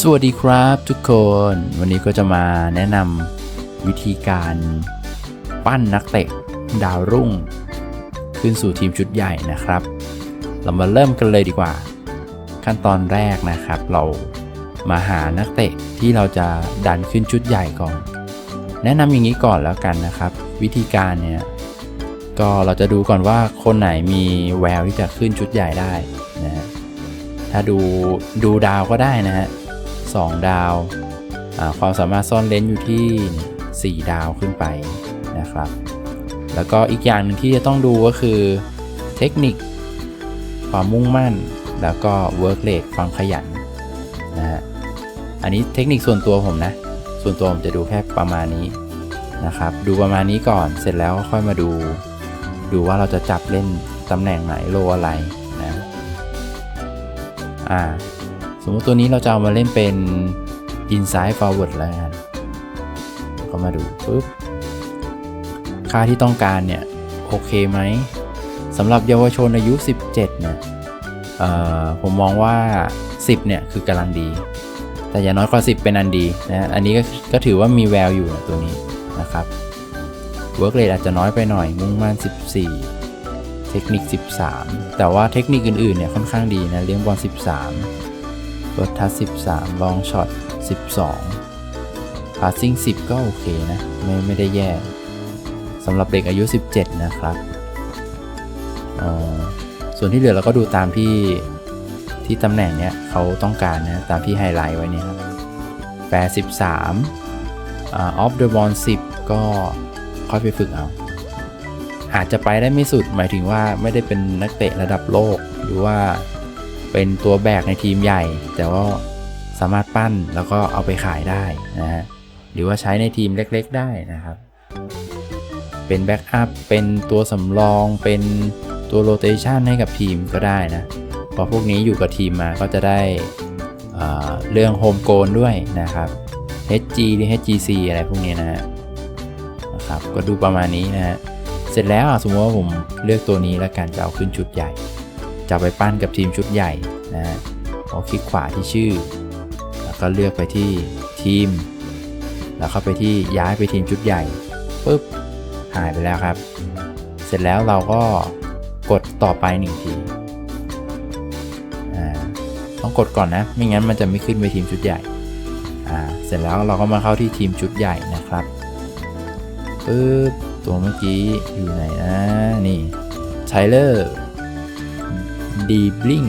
สวัสดีครับทุกคน วันนี้ก็จะมาแนะนำวิธีการปั้นนักเตะดาวรุ่ง ขึ้นสู่ทีมชุดใหญ่นะครับ เรามาเริ่มกันเลยดีกว่า ขั้นตอนแรกนะครับ เรามาหานักเตะที่เราจะดันขึ้นชุดใหญ่ก่อน แนะนำอย่างนี้ก่อนแล้วกันนะครับ วิธีการเนี่ยก็เราจะดูก่อนว่าคนไหนมีแววที่จะขึ้นชุดใหญ่ได้นะฮะถ้าดูดูดาวก็ได้นะฮะ สองดาว ความสามารถซ่อนเลนอยู่ที่ 4 ดาวขึ้นไปนะครับ แล้วก็อีกอย่างหนึ่งที่จะต้องดูก็คือเทคนิค ความมุ่งมั่น แล้วก็ work rate ความขยันนะฮะ อันนี้เทคนิคส่วนตัวผมนะ ส่วนตัวผมจะดูแค่ประมาณนี้นะครับ ดูประมาณนี้ก่อน เสร็จแล้วก็ค่อยมาดู ดูว่าเราจะจับเล่นตำแหน่งไหนโลอะไรนะ อ่า มมติตัวนี้เราจะเอามาเล่นเป็น inside forward แล้วกันก็มาดูปุ๊บ ค่าที่ต้องการเนี่ย โอเคไหมสำหรับเยาวชนอายุ 17เนี่ยเอ่อผมมองว่า 10 เนี่ย คือกำลังดี แต่อย่าน้อยกว่า 10 เป็นอันดีนะอันนี้ก็ก็ถือว่ามีแววอยู่นะตัวนี้นะครับ work rate อาจจะน้อยไปหน่อย มุ่งมั่น 14 เทคนิค 13 แต่ว่าเทคนิคอื่นๆเนี่ยค่อนข้างดีนะเลี้ยงบอล13 รถทัส13 ลองช็อต 12 passing 10 ก็โอเคนะ ไม่ไม่ได้แย่สำหรับเด็กอายุ 17 นะครับส่วนที่เหลือเราก็ดูตามที่ที่ตำแหน่งเนี้ยเขาต้องการนะ ตามที่ไฮไลท์ไว้เนี่ยครับแปร13อ่า off the ball 10 ก็ค่อยไปฝึกเอา อาจจะไปได้ไม่สุดหมายถึงว่าไม่ได้เป็นนักเตะระดับโลกหรือว่า เป็นตัวแบกในทีมใหญ่ แต่ว่าสามารถปั้นแล้วก็เอาไปขายได้นะฮะหรือว่าใช้ในทีมเล็กๆได้นะครับ เป็นแบ็กอัพเป็นตัวสำรองเป็นตัวโรเตชันให้กับทีมก็ได้นะพราะพวกนี้อยู่กับทีมมาก็จะได้เเรื่องโฮมโกนด้วยนะครับ HG หรือ HGC อะไรพวกนี้นะฮะนะครับก็ดูประมาณนี้นะฮะเสร็จแล้วอะสมมติว่าผมเลือกตัวนี้แล้วกันจะเอาขึ้นชุดใหญ่ จะไปปั้นกับทีมชุดใหญ่นะฮะเอคลิกขวาที่ชื่อ แล้วก็เลือกไปที่ทีม แล้วเข้าไปที่ย้ายไปทีมชุดใหญ่ปุ๊บหายไปแล้วครับ เสร็จแล้วเราก็กดต่อไปหนึ่งทีอ่าต้องกดก่อนนะ ไม่งั้นมันจะไม่ขึ้นไปทีมชุดใหญ่อ่าเสร็จแล้วเราก็มาเข้าที่ทีมชุดใหญ่นะครับปึ๊บตัวเมื่อกี้อยู่ไหนนะนี่ไทเลอร์ ดีบลิง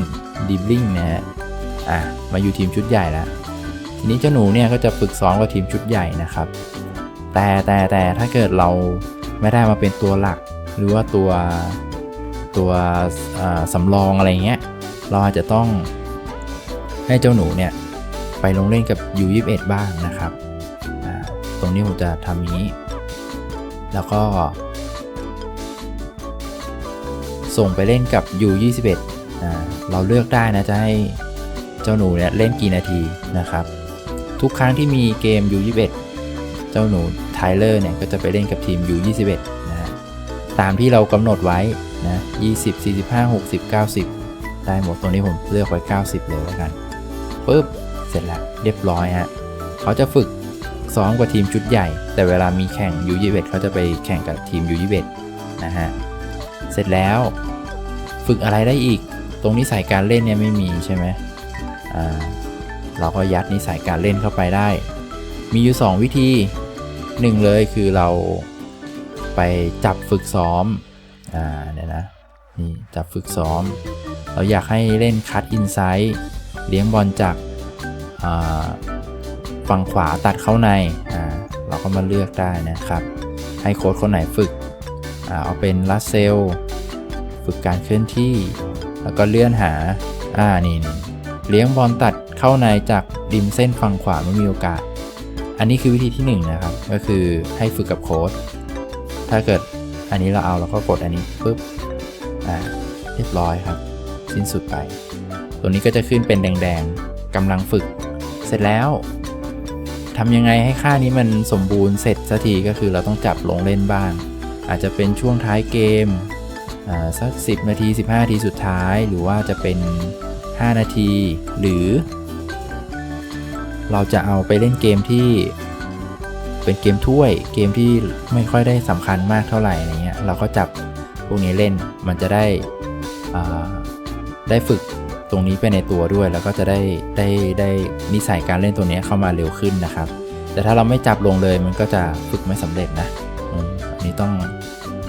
ดีบลิงนะฮะอะมาอยู่ทีมชุดใหญ่แล้วทีนี้เจ้าหนูเนี่ยก็จะฝึกซ้อมกับทีมชุดใหญ่นะครับ แต่แต่แต่ถ้าเกิดเราไม่ได้มาเป็นตัวหลัก หรือว่าตัวตัวสำรองอะไรเงี้ยเราอาจจะต้องให้เจ้าหนูเนี่ยไปลงเล่นกับ U21 บ้างนะครับ ตรงนี้ผมจะทำนี้ แล้วก็ ส่งไปเล่นกับ U21 อ่า เราเลือกได้นะจะให้เจ้าหนูเนี่ยเล่นกี่นาทีนะครับ ทุกครั้งที่มีเกม U21 เจ้าหนูไทเลอร์เนี่ยก็จะไปเล่นกับทีม U21 นะฮะตามที่เรากำหนดไว้นะ20 45 60 90 ได้หมดตรงนี้ผมเลือกไว้ 90 เลยแล้วกันปุ๊บเสร็จแล้วเรียบร้อยฮะเขาจะฝึกซ้อมกับทีมชุดใหญ่ แต่เวลามีแข่ง U21 เขาจะไปแข่งกับทีม U21 นะฮะเสร็จแล้วฝึกอะไรได้อีก ตรงนิสัยการเล่นเนี่ยไม่มีใช่ไหมอ่าเราก็ยัดนิสัยการเล่นเข้าไปได้ มีอยู่ 2 วิธี1เลยคือเราไปจับฝึกซ้อม อ่าเนี่ยนะนี่จับฝึกซ้อม เราอยากให้เล่นคัดอินไซด์เลี้ยงบอลจากฝั่งขวาตัดเข้าใน อ่า เราก็มาเลือกได้นะครับ ให้โค้ชคนไหนฝึก อ่า เอาเป็นลัสเซล ฝึกการเคลื่อนที่ แล้วก็เลื่อนหา อ่านี่นเลี้ยงบอลตัดเข้าในจากริมเส้นฝั่งขวาไม่มีโอกาส อันนี้คือวิธีที่1นงนะครับ ก็คือให้ฝึกกับโค้ด ถ้าเกิดอันนี้เราเอาเราก็กดอันนี้ปุ๊บ อ่า เรียบร้อยครับ สิ้นสุดไป ตัวนี้ก็จะขึ้นเป็นแดงๆกำลังฝึก เสร็จแล้วทำยังไงให้ค่านี้มันสมบูรณ์เสร็จสักทีก็คือเราต้องจับลงเล่นบ้าง อาจจะเป็นช่วงท้ายเกม สัก 10 นาที 15 นาทีสุดท้าย หรือว่าจะเป็น 5 นาที หรือ เราจะเอาไปเล่นเกมที่เป็นเกมถ้วย เกมที่ไม่ค่อยได้สำคัญมากเท่าไหร่อะไรเงี้ย เราก็จับพวกนี้เล่น มันจะได้ได้ฝึกตรงนี้ไปในตัวด้วย แล้วก็จะได้ได้ได้นิสัยการเล่นตัวเนี้ยเข้ามาเร็วขึ้นนะครับ แต่ถ้าเราไม่จับลงเลยมันก็จะฝึกไม่สำเร็จนะอันนี้ต้อง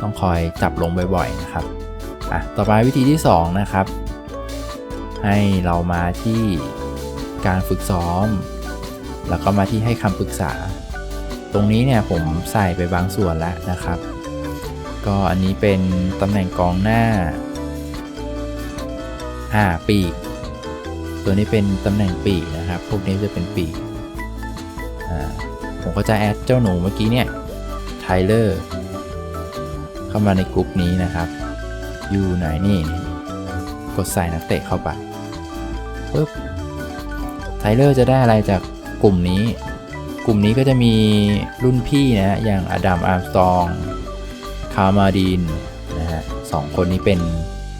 ต้องคอยจับลงบ่อยๆนะครับอะต่อไปวิธีที่สองนะครับ ให้เรามาที่การฝึกซ้อม แล้วก็มาที่ให้คำปรึกษา ตรงนี้เนี่ยผมใส่ไปบางส่วนแล้วนะครับ ก็อันนี้เป็นตำแหน่งกองหน้าอ่าปีก ตัวนี้เป็นตำแหน่งปีกนะครับ พวกนี้จะเป็นปีกอ่าผมก็จะแอดเจ้าหนูเมื่อกี้เนี่ยไทเลอร์ เข้ามาในกลุ่มนี้นะครับอยู่ไหนนี่กดใส่นักเตะเข้าไปปุ๊บไทเลอร์จะได้อะไรจากกลุ่มนี้ กลุ่มนี้ก็จะมีรุ่นพี่นะอย่างอดัมอาร์มสตอง คาร์มาดีนนะฮะสองคนนี้เป็น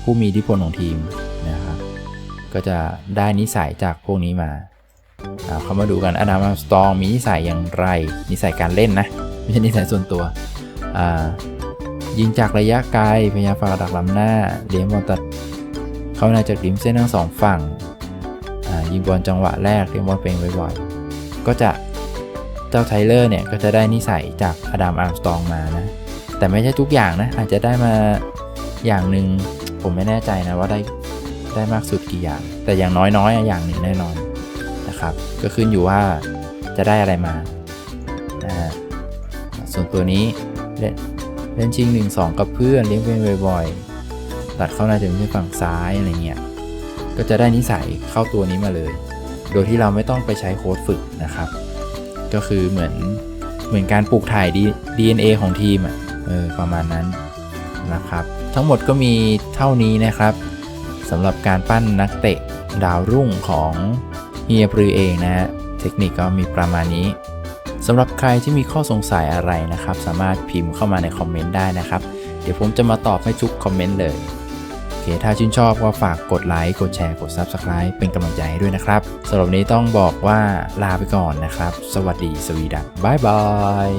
ผู้มีอิทธิพลของทีมนะครับก็จะได้นิสัยจากพวกนี้มาอ่าเขามาดูกันอดัมอาร์มสตองมีนิสัยอย่างไร นิสัยการเล่นนะ ไม่ใช่นิสัยส่วนตัวอ่า ยิงจากระยะไกลพยายามฝ่ากดักล้ำหน้าเลี้ยงบอลตัดเข้าในจากริมเส้นทั้งสองฝั่งยิงบอลจังหวะแรกเลี้ยงบอลเป็นบ่อยๆก็จะเจ้าไทเลอร์เนี่ยก็จะได้นิสัยจากอดัมอาร์มสตองมานะ แต่ไม่ใช่ทุกอย่างนะ อาจจะได้มาอย่างหนึ่งผมไม่แน่ใจนะว่าได้ได้มากสุดกี่อย่าง แต่อย่างน้อยๆออย่างหนึ่งแน่นอนนะครับ ก็ขึ้นอยู่ว่าจะได้อะไรมาส่วนตัวนี้ เล่นเล่นชิง 1 2 กับเพื่อนเลี้ยงเป็นบ่อยๆ ตัดเข้าหน้าถึงที่ฝั่งซ้ายอะไรเงี้ย ก็จะได้นิสัยเข้าตัวนี้มาเลย โดยที่เราไม่ต้องไปใช้โค้ดฝึกนะครับ ก็คือเหมือนเหมือนการปลูกถ่าย D- DNA ของทีมอะเออประมาณนั้นนะครับ ทั้งหมดก็มีเท่านี้นะครับสำหรับการปั้นนักเตะดาวรุ่งของเฮียปรือเองนะฮะเทคนิคก็มีประมาณนี้ สำหรับใครที่มีข้อสงสัยอะไรนะครับ สามารถพิมพ์เข้ามาในคอมเมนต์ได้นะครับ เดี๋ยวผมจะมาตอบให้ทุกคอมเมนต์เลยโอเคถ้าชื่นชอบก็ฝากกดไลค์กดแชร์กด Subscribe เป็นกำลังใจให้ด้วยนะครับสำหรับนี้ต้องบอกว่าลาไปก่อนนะครับ สวัสดีสวีดัสบายบาย